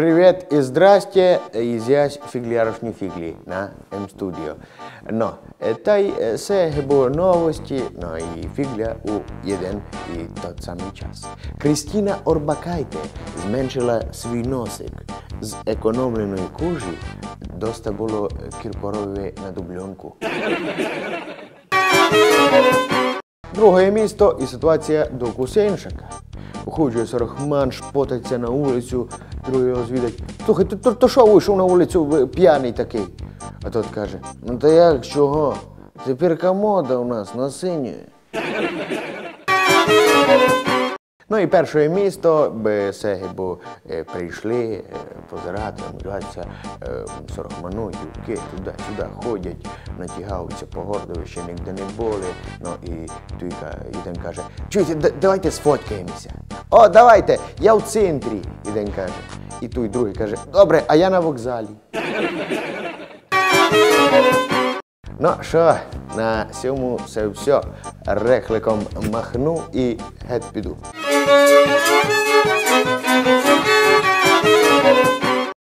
Привет и здрасте, ізясь фіглярушні фіглі на М-студіо. No, е, та й е, це було новості, ну у один і тот самий час. Крістіна Орбакайте зменшила свій носик з економленої кожі, доста було на дубльонку. Друге місто і ситуація до Кусеншака. Уходжує Сорохман, шпотиться на вулицю, другий його звідать. Слухай, ти то, що вийшов на вулицю п'яний такий? А тот каже: ну та як чого? Тепер комода у нас на синьої. Ну і перше місто, сеги, бо е, прийшли е, позирати, милюватися е, сорохману, юбки, туди-сюди ходять, натягаються по городу, ще ніде не були. Ну і туйка один каже, чуєте, д- давайте сфоткаємося. О, давайте, я в центрі, один каже. І той другий каже, добре, а я на вокзалі. Ну що, на цьому все все. Рехликом махну і геть піду.